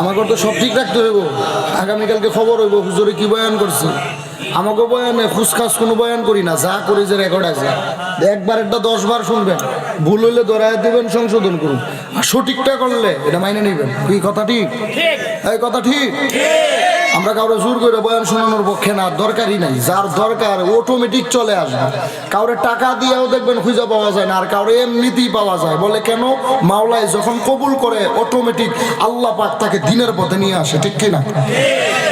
আমাকে তো সব ঠিক রাখতে হইব। আগামীকালকে খবর হইব হুজুরে কি বয়ান করছে। আমাকে বয়ানে খুসখাস কোনো বয়ান করি না যা করি যে রেকর্ড আছে। একবার একটা দশ বার শুনবেন। ভুল হইলে দরায় দেবেন সংশোধন করুন। আর সঠিকটা করলে এটা মাইনে নেবেন। কি কথা ঠিক? এই কথা ঠিক। আমরা কাউরে জোর করে বয়ান শোনানোর পক্ষে না, দরকারই নাই। যার দরকার অটোমেটিক চলে আসবে। কাউরে টাকা দিয়েও দেখবেন খুঁজে পাওয়া যায় না, আর কাউরে এমনিতেই পাওয়া যায়। বলে কেন? মাওলায় যখন কবুল করে অটোমেটিক আল্লাহ পাক তাকে দিনের পথে নিয়ে আসে, ঠিক কিনা?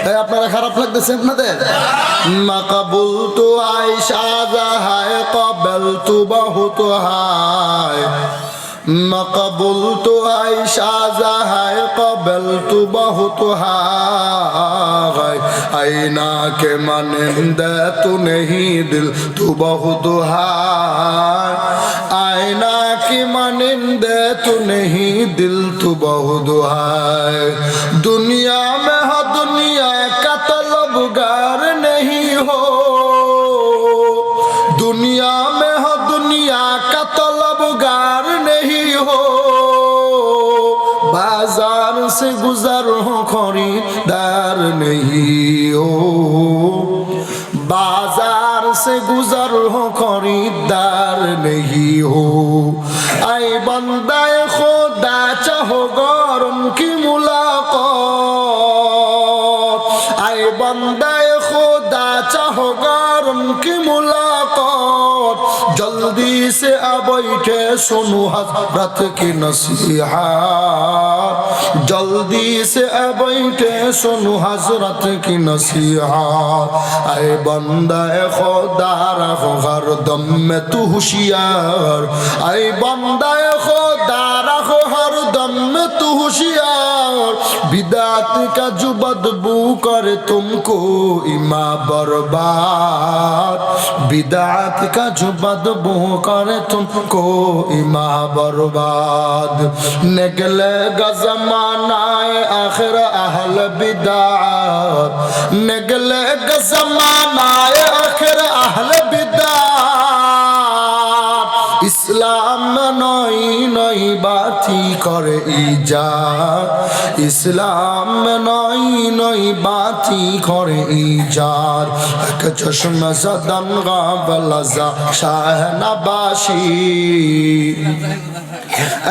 তাই আপনারা খারাপ লাগতেছে আপনাদের? মাকাবুল তো আয়সা জাহায় কবেল তু বহুত হায়। ما قبلتها إشازها قبلت بهتها آئینہ کے مانندہ تو نہیں دل تو بہت ہار آئینہ کی مانندہ تو نہیں دل تو بہت ہار دنیا میں से गुजर हो खरीदार नहीं हो बाजार से गुजर हो खरीदार नहीं हो आए बंदाए खुदा चाहो गौरम की मुलाकात आए बंदाए खुदा चाहो गौरम की मुलाकात जल्दी से आ बैठे सुनो हजरत की नसीहत जल्दी से आ बैठे सुनो हजरत की नसीहत आए बंदा खुदा रखो हर दम में तू होशियार आए बंदा खुदा बिदात का जो बदबू करे तुमको इमा बर्बाद बिदात का जो बदबू करे तुमको इमा बर्बाद निकलेगा जमाना आखिर अहल बिदात निकलेगा जमाना आखिर अहल बिदात বাতি করে ইজা। ইসলাম নই নই বাতি করে ইজার। এক চশম সদম গাবলাজা শাহ নবাসী।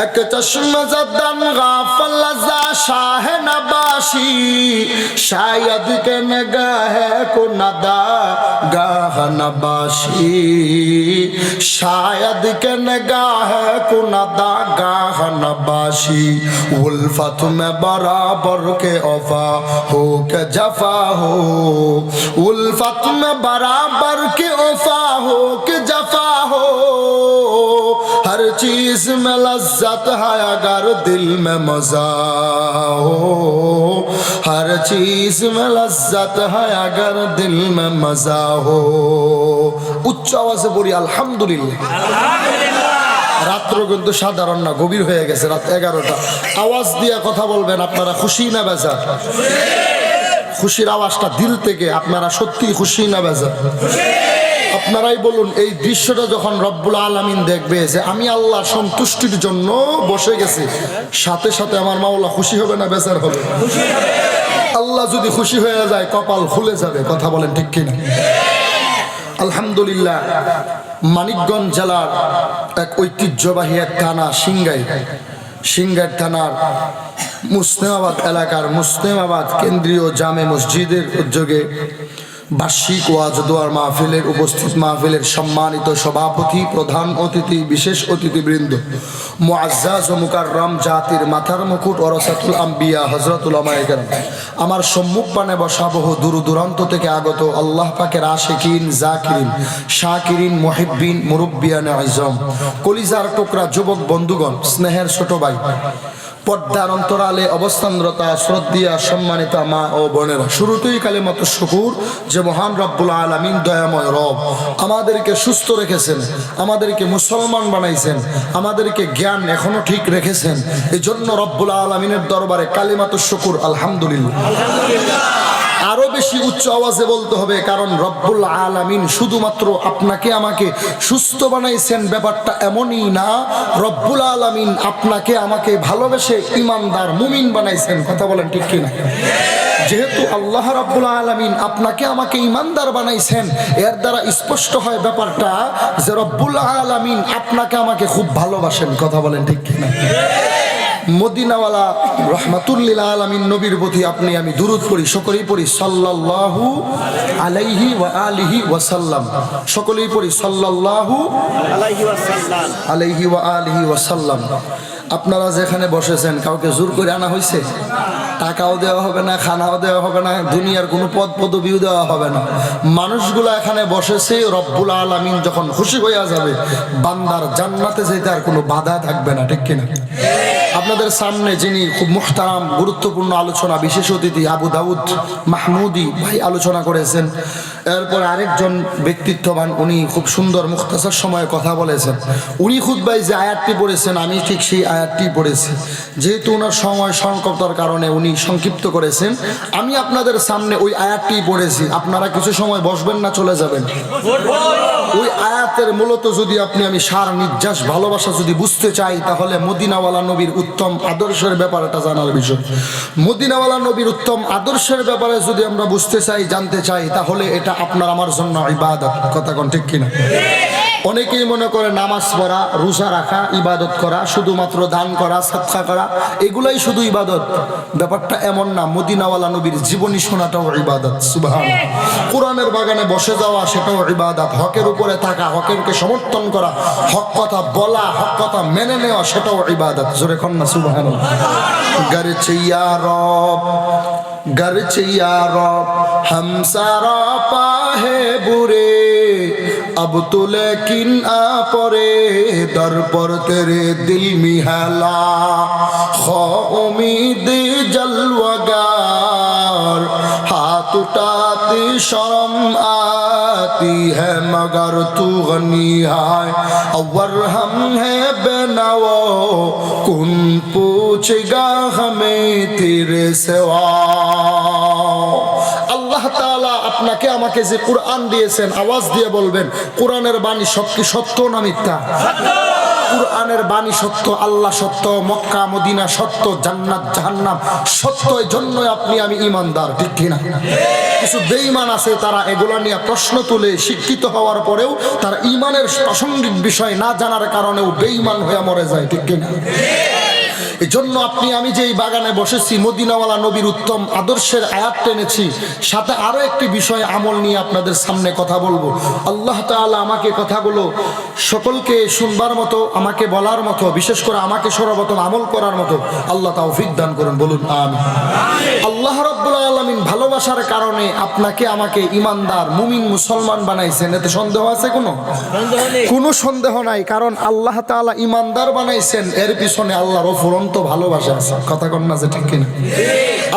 এক চশম সদম গাফলাজা শাহনবাসী শায়দ কে নগাহ কো নদা গাহনবাসী শায়দ কে নগাহ কো নদা গাহনবাসী উলফত মে বরাবর কে অফা হো কে জফা হো উলফত মে বরাবর কে অফা হো কে चीज में लज्जत है अगर दिल में मजा हो हर चीज में लज्जत है अगर दिल में मजा हो উচ্চ আওয়াজে বলি আলহামদুলিল্লাহ রাত্র কিন্তু সাধারণ না গভীর হয়ে গেছে রাত এগারোটা আওয়াজ দিয়ে কথা বলবেন আপনারা খুশি না বেজা খুশির আওয়াজটা দিল থেকে আপনারা সত্যি খুশি না বেজা আপনারাই বলুন, এই দৃশ্যটা যখন রব্বুল আলমিন দেখবে যে আমি আল্লাহ সন্তুষ্টির জন্য বসে গেছি, সাথে সাথে আমার মাওলা খুশি হবে না বেচার হবে? আল্লাহ যদি খুশি হয়ে যায়, কপাল খুলে যাবে, কথা বলেন ঠিক কিনা? আলহামদুলিল্লাহ, মানিকগঞ্জ জেলার এক ঐতিহ্যবাহী এক থানা, সিংগাই। সিংগাই থানার মুসলিমাবাদ এলাকার মুসলিমাবাদ কেন্দ্রীয় জামে মসজিদের উদ্যোগে বার্ষিক ওয়াজ দোয়ার মাহফিলের উপস্থিত মাহফিলের সম্মানিত সভাপতি, প্রধান অতিথি, বিশেষ অতিথিবৃন্দ, মুআজ্জাজ ও মুকাররম জাতির মাথার মুকুট ওরসাতুল আম্বিয়া হজরতুল আমায়কের আমার সম্মুখ পানে বসা বহু দূর দূরান্ত থেকে আগত আল্লাহ পাকের আশেকিন, জাকিরিন, শাকিরিন, মুহিব্বিন, মুরব্বিয়ান আজম কলিজার টুকরা যুবক বন্ধুগণ, স্নেহের ছোট ভাই পর্দার অন্তরালে অবস্থানরতা শ্রদ্ধিয়া সম্মানিতা মা ও বোনেরা, শুরুতেই কালে মতো শুকুর যে মহান রব্বুল আলমিন দয়াময় রব আমাদেরকে সুস্থ রেখেছেন, আমাদেরকে মুসলমান বানাইছেন, আমাদেরকে জ্ঞান এখনও ঠিক রেখেছেন। এই জন্য রব্বুল আলমিনের দরবারে কালিমাত শুকুর, আলহামদুলিল্লাহ। বেশি উচ্চ আওয়াজে বলতে হবে, কারণ রব্বুল আলামিন শুধুমাত্র আপনাকে আমাকে সুস্থ বানাইছেন ব্যাপারটা এমনই না, রব্বুল আলামিন আপনাকে আমাকে ভালোবেসে ইমানদার মুমিন বানাইছেন, কথা বলেন ঠিক কিনা? যেহেতু আল্লাহ রাব্বুল আলামিন আপনাকে আমাকে ইমানদার বানাইছেন, এর দ্বারা স্পষ্ট হয় ব্যাপারটা যে রব্বুল আলামিন আপনাকে আমাকে খুব ভালোবাসেন, কথা বলেন ঠিক কিনা? মদিনাওয়ালা রহমাতুল্লিল আলমিন নবীর প্রতি আপনি আমি দুরুদ পড়ি সকলেই পড়ি সাল্লাল্লাহু আলাইহি ওয়া আলিহি ওয়াসাল্লাম সকলেই পড়ি সাল্লাল্লাহু আলাইহি ওয়াসাল্লাম আলাইহি ওয়া আলিহি ওয়াসাল্লাম আপনারা যেখানে বসেছেন কাউকে জোর করে আনা হয়েছে টাকাও দেওয়া হবে না খানাও দেওয়া হবে না দুনিয়ার কোনো পদ পদবিও দেওয়া হবে না। মানুষগুলো এখানে বসেছে রব্বুল আলামিন যখন খুশি হইয়া যাবে বান্দার জান্নাতে যেতে আর কোনো বাধা থাকবে না ঠিক কিনা? আপনাদের সামনে যিনি খুব মুখতারাম গুরুত্বপূর্ণ আলোচনা, বিশেষ অতিথি আবু দাউদ মাহমুদি ভাই আলোচনা করেছেন এরপর আরেকজন ব্যক্তিত্ববান, উনি খুব সুন্দর মুখতাসার সময়ে কথা বলেছেন। উনি খুদ যে আয়াতটি পড়েছেন, আমি ঠিক সেই আয়াতটি পড়েছি। যেহেতু ওনার সময় সংকটতার কারণে উনি সংক্ষিপ্ত করেছেন, আমি আপনাদের সামনে ওই আয়াতটি পড়েছি। আপনারা কিছু সময় বসবেন না, চলে যাবেন। ওই আয়াতের মূলত যদি আপনি, আমি সার নির্যাস ভালোবাসা যদি বুঝতে চাই, তাহলে মদিনাওয়ালা নবীর উত্তম আদর্শের ব্যাপারটা জানার বিষয়। মদিনাওয়ালা নবীর উত্তম আদর্শের ব্যাপারে যদি আমরা বুঝতে চাই, জানতে চাই, তাহলে এটা আপনার আমার জন্য ইবাদত। কথা কোন ঠিক কিনা? অনেকেই মনে করে নামাজ পড়া, রোজা রাখা, ইবাদত করা, শুধুমাত্র দান করা সাক্ষা করা, এগুলাই শুধু ইবাদত। ব্যাপারটা এমন না, মদিনাওয়ালা নবীর জীবনী শোনাটাও ইবাদত সুবহান কোরআনের বাগানে বসে যাওয়া, সেটাও ইবাদত। হকের উপরে থাকা, হকেরকে সমর্থন করা, হক কথা বলা, হক কথা মেনে নেওয়া, সেটাও ইবাদত। জোরে কন্যা সুবহান গর চিয়া گرچ یا رب ہم سارا پاہے برے اب تو لیکن آ پرے در پر تیرے دل میں حلا خو امید جلوگا हाथ उठाती शर्म आती है मगर तू गनी है और हम है बेनावो कुन पूछेगा हमें तेरे सिवा আল্লাহ তাআলা আপনাকে আমাকে যে কোরআন দিয়েছেন আওয়াজ দিয়ে বলবেন কোরআনের বাণী সত্যি সত্য না মিথ্যা কোরআনের বাণী সত্য, আল্লাহ সত্য, মক্কা, মদিনা সত্য, জান্নাত, জাহান্নাম সত্য এই জন্যই আপনি আমি ইমানদার ঠিক কিনা? কিছু বেঈমান আছে, তারা এগুলো নিয়ে প্রশ্ন তুলে শিক্ষিত হওয়ার পরেও তার ইমানের প্রাসঙ্গিক বিষয় না জানার কারণেও বেঈমান হয়ে মরে যায়, ঠিক কিনা? এই জন্য আপনি আমি যে এই বাগানে বসেছি মদিনাওয়ালা নবীর উত্তম আদর্শের আয়াত টেনেছি সাথে আরও একটি বিষয় আমল নিয়ে আপনাদের সামনে কথা বলব। আল্লাহ তাআলা আমাকে কথাগুলো সকলকে শুনবার মতো আমাকে বলার মতো বিশেষ করে আমাকে সর্বপ্রথম আমল করার মতো আল্লাহ তৌফিক দান করুন বলুন আমি আল্লাহ রাব্বুল আলামিন ভালোবাসার কারণে আপনাকে আমাকে ইমানদার মুমিন মুসলমান বানাইছেন এতে সন্দেহ আছে কোনো? কোনো সন্দেহ নাই কারণ আল্লাহ তাআলা ইমানদার বানাইছেন এর পিছনে আল্লাহর অফুরন্ত ভালোবাসা আছে। কথা কন না যে ঠিক কিনা।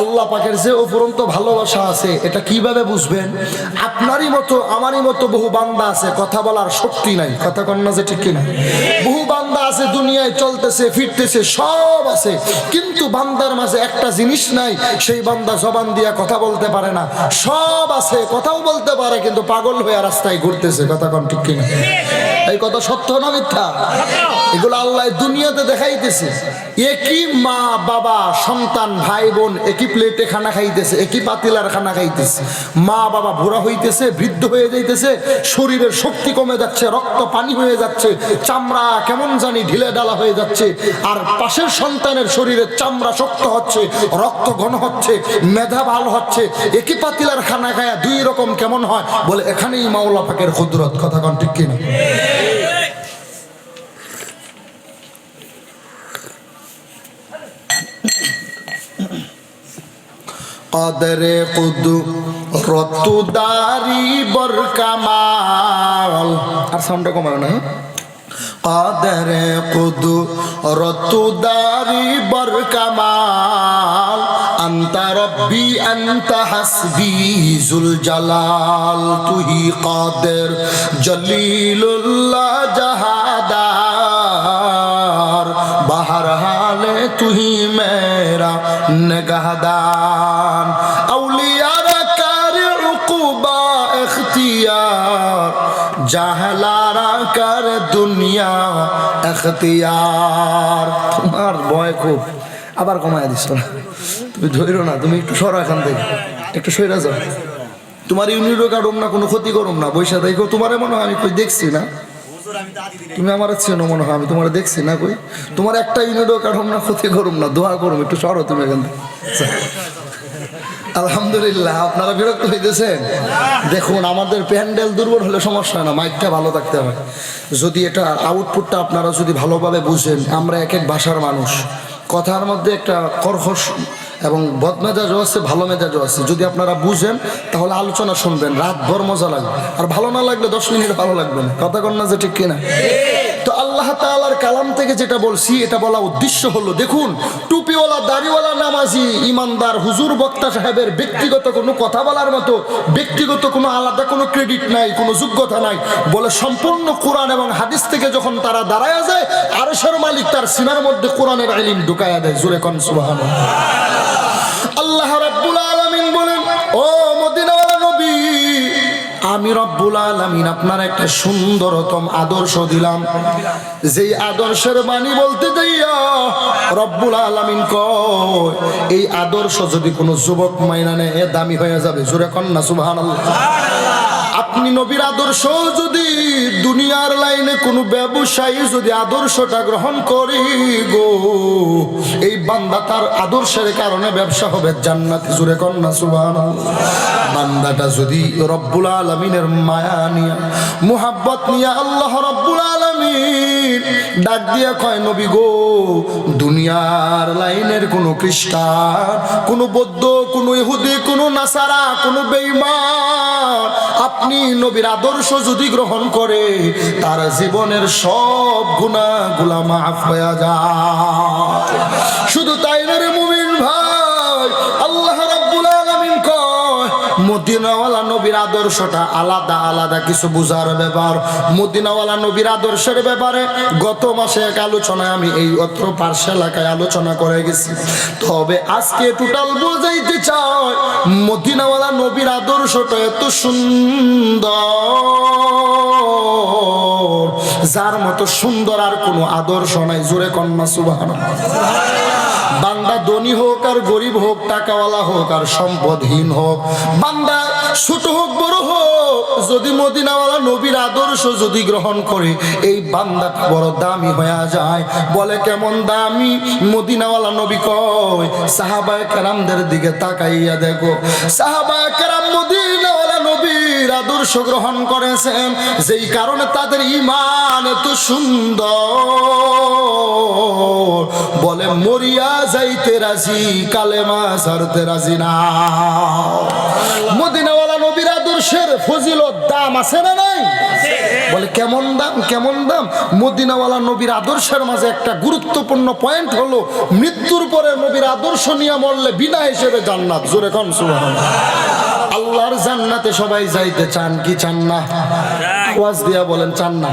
আল্লাহ পাকের যে অফুরন্ত ভালোবাসা আছে, এটা কীভাবে বুঝবেন? আপনারই মতো, আমারই মতো বহু বান্দা আছে, কথা বলার শক্তি নাই। কথা কন না যে ঠিক কিনা। বহু বান্দা আছে, দুনিয়ায় চলতেছে, ফিরতেছে, সব আছে। কিন্তু বান্দার মাঝে একটা জিনিস নাই, সেই বান্দা জবান দিয়া কথা বলতে পারে না। সব আছে, কথাও বলতে পারে, কিন্তু পাগল হয়ে রাস্তায় ঘুরতেছে। কথা কন ঠিক কিনা। এই কথা সত্য না মিথ্যা? এগুলো আল্লাহ দুনিয়াতে দেখাইতেছে। একই মা, বাবা, সন্তান, ভাই, বোন একই প্লেটে খানা খাইতেছে, একই পাতিলার খানা খাইতেছে। মা, বাবা বুড়া হইতেছে, বৃদ্ধ হয়ে যাইতেছে, শরীরের শক্তি কমে যাচ্ছে, রক্ত পানি হয়ে যাচ্ছে, চামড়া কেমন জানি ঢিলে ডালা হয়ে যাচ্ছে, আর পাশের সন্তানের শরীরের চামড়া শক্ত হচ্ছে, রক্ত ঘন হচ্ছে, মেধা ভালো হচ্ছে, একই পাতিলার খানা খায়া দুই রকম কেমন হয়, বলে এখানেই মাওলা পাকের ক্ষুদ্রত কথা কন, ঠিক কিনা? কদরে কুদু রতুদারি বরকামাল আর সাউন্ডটা কমাও না হ্যাঁ? কদরে কুদু বৰ কামাল। আন্তা রব্বি আন্তা হাসবি জুল জালাল তুহি কাদের জলিলুল্লাহ জাহাদার। বাহার হালে তুহি মেরা নেগাহদার। জাহলারা কর দুনিয়া এখতিয়ার? তোমার ভয় খুব। আবার কমায় দিস না তুমি ধৈর্য না, তুমি একটু সরো এখান থেকে। একটু সইরা যাও। তোমার ইউনিটও কাটুম না, কোনো ক্ষতি করুম না। বৈশা দেখো, তোমার মনে হয় আমি কই দেখছি না? তুমি আমার চেনো মনে হয় আমি তোমার দেখছি না কই? তোমার একটা ইউনিটও কাটুম না, ক্ষতি করুম না। দোয়া করুম, একটু সরো তুমি এখান থেকে। আলহামদুলিল্লাহ, আপনারা বিরক্ত হইতেছেন? দেখুন, আমাদের প্যান্ডেল দুর্বল হলে সমস্যা না, মাইকটা ভালো থাকতে হবে। যদি এটা আউটপুটটা আপনারা যদি ভালোভাবে বুঝেন, আমরা এক এক ভাষার মানুষ। কথার মধ্যে একটা কর্কশ এবং বদমেজাজও আছে, ভালো মেজাজও আছে। যদি আপনারা বুঝেন, তাহলে আলোচনা শুনবেন রাত ভর মজা লাগবে। আর ভালো না লাগলে দশ মিনিট ভালো লাগবে না। কথা কন না যে ঠিক কিনা। তো আল্লাহ তাআলার কালাম থেকে যেটা বলছি, এটা বলা উদ্দেশ্য হলো, দেখুন, টুপিওয়ালা, দাড়িওয়ালা নামাজি, ইমানদার, হুজুর, বক্তা সাহেবের ব্যক্তিগত কোনো কথা বলার মতো, ব্যক্তিগত কোনো আলাদা কোনো ক্রেডিট নাই, কোনো যোগ্যতা নাই। বলে সম্পূর্ণ কোরআন এবং হাদিস থেকে যখন তারা দাঁড়ায় যায়, আরশের মালিক তার সিনার মধ্যে কোরআনের আলিম ঢুকায়া দেয়। জুরে কন, সুবহানাল্লাহ। আল্লাহ আমি রব্বুল আলামিন আপনার একটা সুন্দরতম আদর্শ দিলাম। যেই আদর্শের বাণী বলতে যাইয়া রব্বুল আলামিন কয়, এই আদর্শ যদি কোনো যুবক মাইনা নেয় দামি হয়ে যাবে। জোরে কন্যা সুবহানাল্লাহ। আপনি নবীর আদর্শ যদি দুনিয়ার লাইনে কোনো ব্যবসায়ী যদি আদর্শটা গ্রহণ করি গো, এই বান্দা তার আদর্শের কারণে ব্যবসা হবে জান্নাতি জুড়ে কন্যা সুবান বান্দাটা যদি রব্বুল আলমিনের মায়া নিয়া, মুহাব্বত নিয়া আল্লাহ রব্বুল আলমিন ডাক দিয়া কয়, নবী গো, দুনিয়ার লাইনের কোনো খ্রিস্টান, কোনো বৌদ্ধ, কোনো ইহুদি, কোনো নাসারা, কোনো বেইমান আপনি নবীর আদর্শ যদি গ্রহণ করে, তার জীবনের সব গুণা গুলা মাফ হয়ে যায়। শুধু তাই না মদিনাওয়ালা নবীর আদর্শটা আলাদা আলাদা কিছু বুঝার ব্যাপার। মদিনাওয়ালা নবীর আদর্শের ব্যাপারে গত মাসে এক আলোচনায় আমি এই অত্র পার্শ্ব এলাকায় আলোচনা করে গেছি। তবে আজকে টোটাল বোঝাইতে চাই, মদিনাওয়ালা নবীর আদর্শটা এত সুন্দর। যার মতো সুন্দর আর কোনো আদর্শ নাই। জোরে কন্যা সুবাহ বান্দা ধনী হোক আর গরিব হোক, টাকাওয়ালা হোক আর সম্পদহীন হোক, বান্দা ছোট হোক, বড় হোক, যদি মদিনাওয়ালা নবীর আদর্শ যদি গ্রহণ করে, এই বান্দাটা বড় দামি হয়ে যায়। বলে কেমন দামি? মদিনাওয়ালা নবী কয়, সাহাবায় কেরামদের দিকে তাকাইয়া দেখো। সাহাবায় কেরাম মদিনাওয়ালা নবীর আদর্শ গ্রহণ করেছেন, যেই কারণে তাদের ইমান এত সুন্দর। বলে, মরিয়া যাইতে রাজি, কালেমা সারতে রাজি না। মদিনাওয়ালা নবীর আদর্শের ফজিলত দাম আছে না নাই? বলে, কেমন দাম কেমন দাম? মদিনাওয়ালা নবীর আদর্শের মাঝে একটা গুরুত্বপূর্ণ পয়েন্ট হলো, মৃত্যুর পরে নবীর আদর্শ নিয়ে মরলে বিনা হিসেবে জান্নাত। জোরে কন, সুবহানাল্লাহ। আল্লাহর জান্নাতে সবাই যাইতে চান কি চান না? ওয়াজ দিয়া বলেন চান না।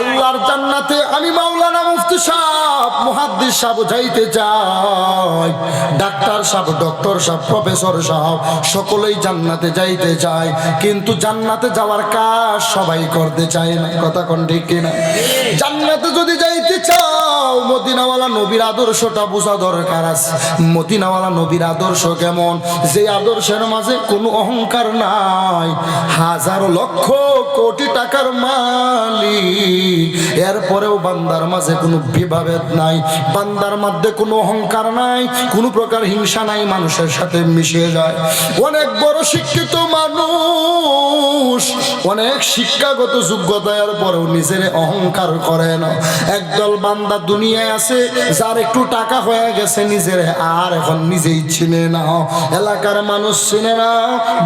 আল্লাহর জান্নাতে আমি মাওলানা মুফতি সাহেব মুহাদ্দিস সাহেব যাইতে চাই। ডাক্তার সাহেব ডক্টর সাহেব প্রফেসর সাহেব সকলেই জান্নাতে যাইতে চায় কিন্তু জান্নাতে যাওয়ার কাজ সবাই করতে চায় না। কথা কোন ঠিক কিনা? জান্নাতে যদি যাইতে চাও এরপরেও বান্দার মাঝে কোনো বিভাবেদ নাই। বান্দার মধ্যে কোনো অহংকার নাই। কোনো প্রকার হিংসা নাই। মানুষের সাথে মিশে যায়। অনেক বড় শিক্ষিত মানুষ। অনেক শিক্ষাগত যোগ্যতার পরেও নিজের অহংকার করে না। একদল বান্দা দুনিয়ায় আছে, যার একটু টাকা হয়ে গেছে নিজের, আর এখন নিজেই চিনে না। এলাকার মানুষ চিনে না,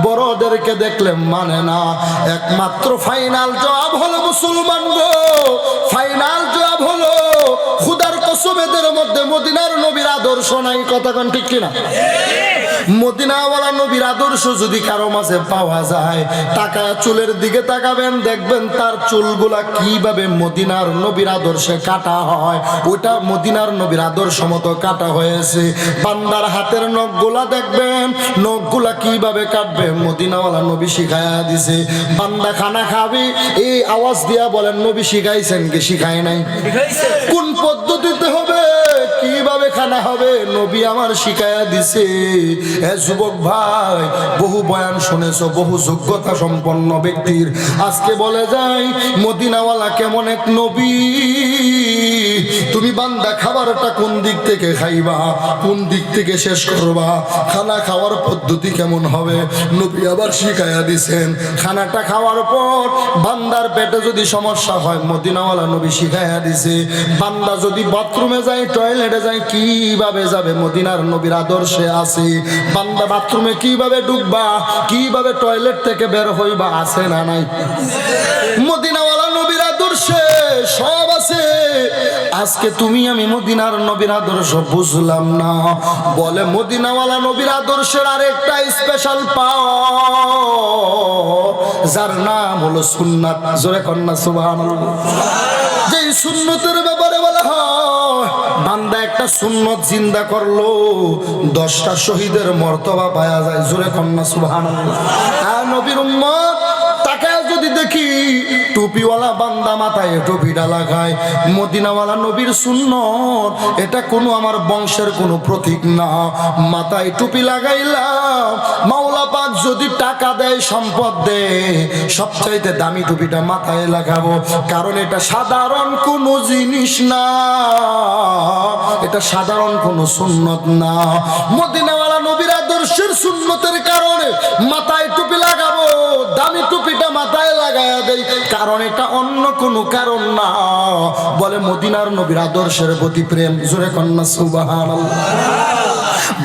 বড়দেরকে দেখলে মানে না। একমাত্র ফাইনাল জবাব হলো মুসলমান গো। ফাইনাল জবাব হলো খুদার কসমেদের মধ্যে মদিনার নবীর আদর্শ নাই কথা কোন ঠিক কিনা? মদিনাওয়ালা নবীর আদর্শ যদি কারও মাঝে পাওয়া যায় টাকা চুলের দিকে তাকাবেন দেখবেন তার চুলগুলা কীভাবে মদিনার নবীর আদর্শে কাটা হয়। ওটা মদিনার নবীর আদর্শ মতো কাটা হয়েছে। বান্দার হাতের নখগুলা দেখবেন নখগুলা কীভাবে কাটবে মদিনাওয়ালা নবী শিখায়া দিছে। বান্দা খানা খাবে এই আওয়াজ দিয়া বলেন নবী শিখাইছেন কি শিখায় নাই? কোন পদ্ধতিতে হবে খানা হবে, নবী আমার শিখায়া দিছে। এ যুবক ভাই, বহু বয়ান শুনেছো, বহু যোগ্যতা সম্পন্ন ব্যক্তির। আজকে বলে যাই, মদিনাওয়ালা কেমন এক নবী? তুমি বান্দা, খাবারটা কোন দিক থেকে খাইবা? কোন দিক থেকে শেষ করবা? খানা খাওয়ার পদ্ধতি কেমন হবে? নবী আবার শিখাইয়া দিছেন, খানাটা খাওয়ার পর বান্দার পেটে যদি সমস্যা হয়, মদিনাওয়ালা নবী শিখাইয়া দিছে। বান্দা যদি বাথরুমে যায়, টয়লেটে যায় কীভাবে যাবে মদিনার নবীর আদর্শে আছে বান্দা বাথরুমে কীভাবে ডুববা কীভাবে টয়লেট থেকে বের হইবা? আছে না নাই? মদিনাওয়ালা নবীর আদর্শে সব আছে। আজকে তুমি আমি মদিনার নবীর আদর্শ বুঝলাম না। বলে মদিনাওয়ালা নবীর আদর্শের আরেকটা স্পেশাল পাও যার নাম হলো সুন্নাত। জোরে কন্যা সুবহান যে সুন্নতের ব্যাপারে বলা হয়, বান্দা একটা সুন্নত জিন্দা করল, দশটা শহীদের মর্তবা পায়া যায়। জোরে কন্যা সুবাহ আর নবীর উম্মত টুপিওয়ালা বান্দা মাথায় টুপিটা লাগায়। মদিনাওয়ালা নবীর সুন্নত, এটা কোনো আমার বংশের কোনো প্রতীক না। মাথায় টুপি লাগাইলাম মাওলা পাক যদি টাকা দেয়, সম্পদ দেয়, সবচাইতে দামি টুপিটা মাথায় লাগাবো। কারণ এটা সাধারণ কোনো জিনিস না। এটা সাধারণ কোনো সুন্নত না। মদিনাওয়ালা নবীর আদর্শের সুন্নতের কারণে মাথায় টুপি লাগাবো, দামি টুপিটা কারণ এটা অন্য কোনো কারণ না। বলে মদিনার নবীর আদর্শের প্রতি প্রেম। জোরে কন্যা সুবাহান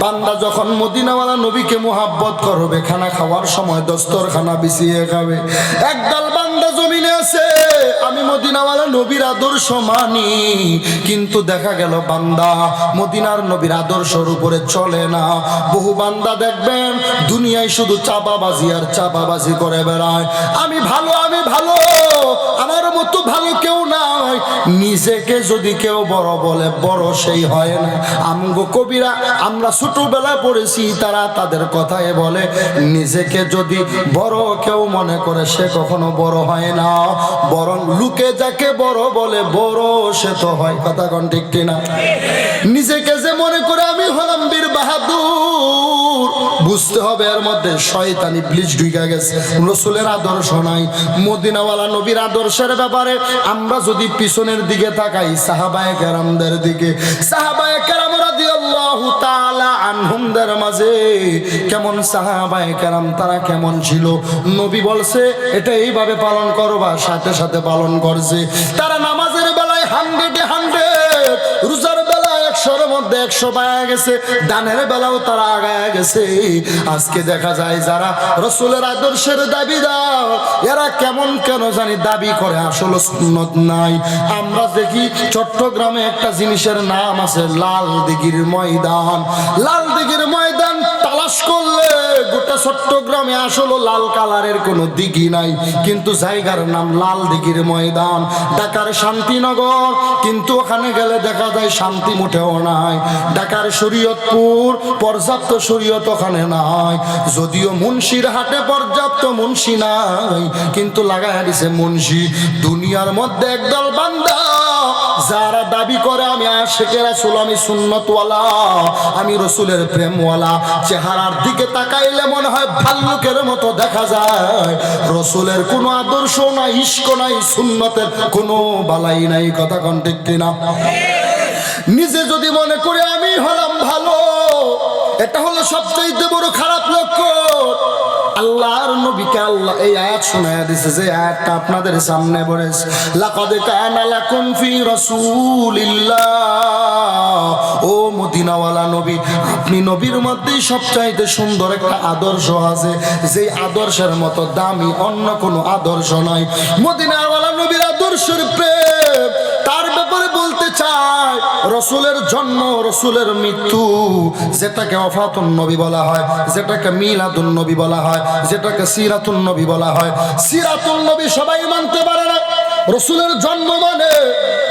বান্দা যখন মদিনাওয়ালা নবীকে মোহাব্বত করবে, খানা খাওয়ার সময় দস্তর খানা বিছিয়ে খাবে। বান্দা জমিনে আছে। আমি মদিনাওয়ালা নবীর আদর্শ মানি। কিন্তু দেখা গেল বান্দা মদিনার নবীর আদর্শর উপরে চলে না। বহু বান্দা দেখবেন দুনিয়ায় শুধু চাপাবাজি আর চাপাবাজি করে বেড়ায়। আমি ভালো আমি ভালো, আমার মতো ভালো কেউ নাই। নিজেকে যদি কেউ বড় বলে, বড় সেই হয় না। আমগো কবিরা, আমরা ছোটবেলায় পড়েছি, তারা তাদের কথায় বলে, নিজেকে যদি বড় কেউ মনে করে, সে কখনো বড় হয় না। বরং লুকে যাকে বড় বলে, বড় সে তো হয়। কথা কন ঠিক কিনা? নিজেকে যে মনে করে, আমি হলাম বীর বাহাদুর। বুঝতে হবে এর মধ্যে শয়তানি ব্লিচ ঢুকে গেছে। রসুলের আদর্শ নাই, মদিনাওয়ালা নবীর আদর্শের ব্যাপারে আমরা যদি পিছনের দিকে তাকাই, সাহাবায়ে কেরামদের দিকে। সাহাবায়ে কেরাম রাদিয়াল্লাহু তাআলা আনহুমদের মাঝে কেমন সাহাবায়ে কেরাম, তারা কেমন ছিল? নবী বলছে, এটা এইভাবে পালন করবা, সাথে সাথে পালন করছে। তারা নামাজের বেলায় হান্ড্রেডে হান্ড্রেড রোজা একশোর মধ্যে একশো গেছে, দানের বেলাও তারা আগায় গেছে। আজকে দেখা যায় যারা রসুলের আদর্শের এরা কেমন কেন জানি দাবি করে আসলে সুন্নত নাই। আমরা দেখি চট্টগ্রামে একটা জিনিসের নাম আছে লাল দিঘির ময়দান। লাল দিঘির ময়দান তালাশ করলে গোটা চট্টগ্রামে আসলে লাল কালারের কোনো দিঘি নাই। কিন্তু জায়গার নাম লাল দিঘির ময়দান, ঢাকার শান্তিনগর। কিন্তু ওখানে গেলে দেখা যায় শান্তি মোটেও নাই। ঢাকার শরীয়তপুর, পর্যাপ্ত শরীয়ত ওখানে নাই। যদিও মুন্সির হাটে পর্যাপ্ত মুন্সি নাই, কিন্তু লাগাই দিছে মুন্সি। দুনিয়ার মধ্যে একদল বান্দা যারা দাবি করে আমি আশেকের রাসূল, আমি সুন্নতওয়ালা, আমি রসুলের প্রেমওয়ালা, চেহারার দিকে তাকাইলে মনে হয় ভাল্লুকের মতো দেখা যায়। রসুলের কোনো আদর্শ নাই ইস্ক নাই, সুন্নতের কোনো বালাই নাই, কথা কন ঠিক কিনা? নিজে যদি মনে করে আমি হলাম ভালো, এটা হলো সবচাইতে বড় খারাপ লক্ষ্য। আল্লাহর নবীকে আল্লাহ এই আয়াত শোনায়া দিছে, যে আয়াতটা আপনাদের সামনে পড়েছে। লাকাদ কানা লাকুম ফি রাসূলিল্লাহ। ও মদিনাওয়ালা নবী, আপনি নবীর মধ্যেই সবচাইতে সুন্দর একটা আদর্শ আছে, যেই আদর্শের মতো দামি অন্য কোনো আদর্শ নাই। মদিনাওয়ালা নবীর আদর্শের প্রেম চায় রসুলের জন্ম, রসুলের মৃত্যু। যেটাকে অফাতুন নবী বলা হয়, যেটাকে মিলাদুন নবী বলা হয়, যেটাকে সিরাতুন নবী বলা হয়। সিরাতুন নবী সবাই মানতে পারে না। রসুলের জন্ম মানে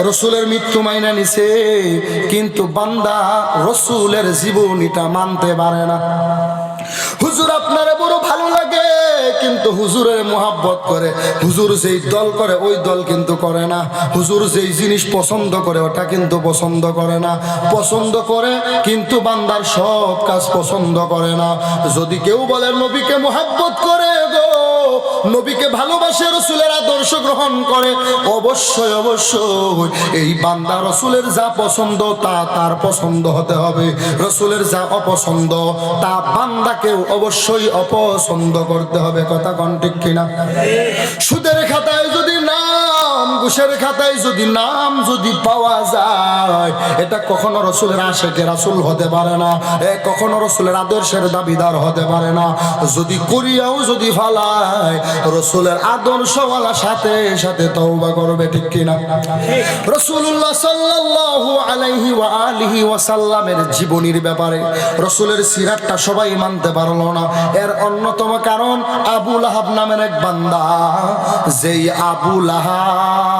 রসুলের মৃত্যু মাইনা নিছে। কিন্তু বান্দা রসুলের জীবনীটা মানতে পারে না। হুজুর, আপনারা কিন্তু হুজুরের মোহাব্বত করে। হুজুর যেই দল করে, ওই দল কিন্তু করে না। হুজুর যেই জিনিস পছন্দ করে, ওটা কিন্তু পছন্দ করে না। পছন্দ করে, কিন্তু বান্দার সব কাজ পছন্দ করে না। যদি কেউ বলে, নবীকে মোহাব্বত করে গো, নবীকে ভালোবাসে, রসুলের আদর্শ গ্রহণ করে, অবশ্যই অবশ্যই এই বান্দা রসুলের যা পছন্দ, তা তার পছন্দ হতে হবে। রসুলের যা অপছন্দ, তা বান্দাকেও অবশ্যই অপছন্দ করতে হবে কথা কন কিনা? সুদের খাতায় যদি ঘুষের খাতায় যদি নাম যদি পাওয়া যায়, এটা কখনো রসুলের আশেকে রাসুল হতে পারে না, এ কখনো রসুলের আদর্শের দাবিদার হতে পারে না। যদি করিয়াও যদি ফালায়, রসুলের আদর্শওয়ালা সাথে সাথে তওবা করবে, ঠিক কিনা? রসুল্লাহ সাল্লাল্লাহু আলাইহি ওয়া আলিহি ওয়াসাল্লামের জীবনীর ব্যাপারে রসুলের সিরাতটা সবাই মানতে পারল না। এর অন্যতম কারণ আবু লাহাব নামের এক বান্দা, যেই আবু লাহাব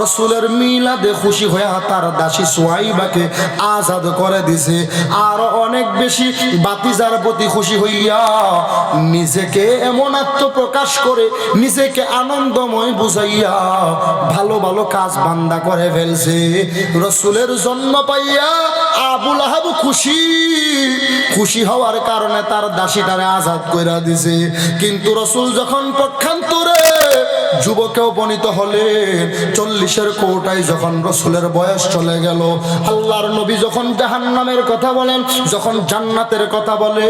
রসুলের মিলাদে খুশি হয়ে তার দাসী আজাদ করে দিছে। আর অনেক বেশি বাতিজার প্রতি খুশি হইয়া নিজেকে এমন করে, নিজেকে আনন্দময় বুঝাইয়া ভালো ভালো কাজ বান্দা করে ফেলছে। রসুলের জন্ম পাইয়া আবুল আহাব খুশি খুশি হওয়ার কারণে তার দাসীটারে আজাদ কইরা দিছে। কিন্তু রসুল যখন পক্ষান্তরে যুবকে উপনীত হলেন। চল্লিশের কোটায় যখন রসুলের বয়স চলে গেল, আল্লাহর নবী যখন জাহান্নামের কথা বলেন, যখন জান্নাতের কথা বলে,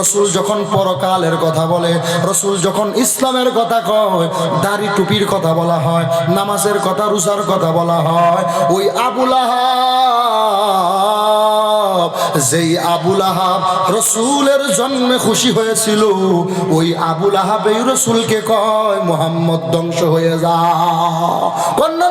রসুল যখন পরকালের কথা বলে, রসুল যখন ইসলামের কথা কয়, দাড়ি টুপির কথা বলা হয়, নামাজের কথা, রোজার কথা বলা হয়, ওই আবুল আহাব যেই আবুল আহাব রসুলের জন্মে খুশি হয়েছিল, ওই আবুল আহাব এই রসুলকে কয়, মোহাম্মদ ধ্বংস হয়ে যা। কন্যা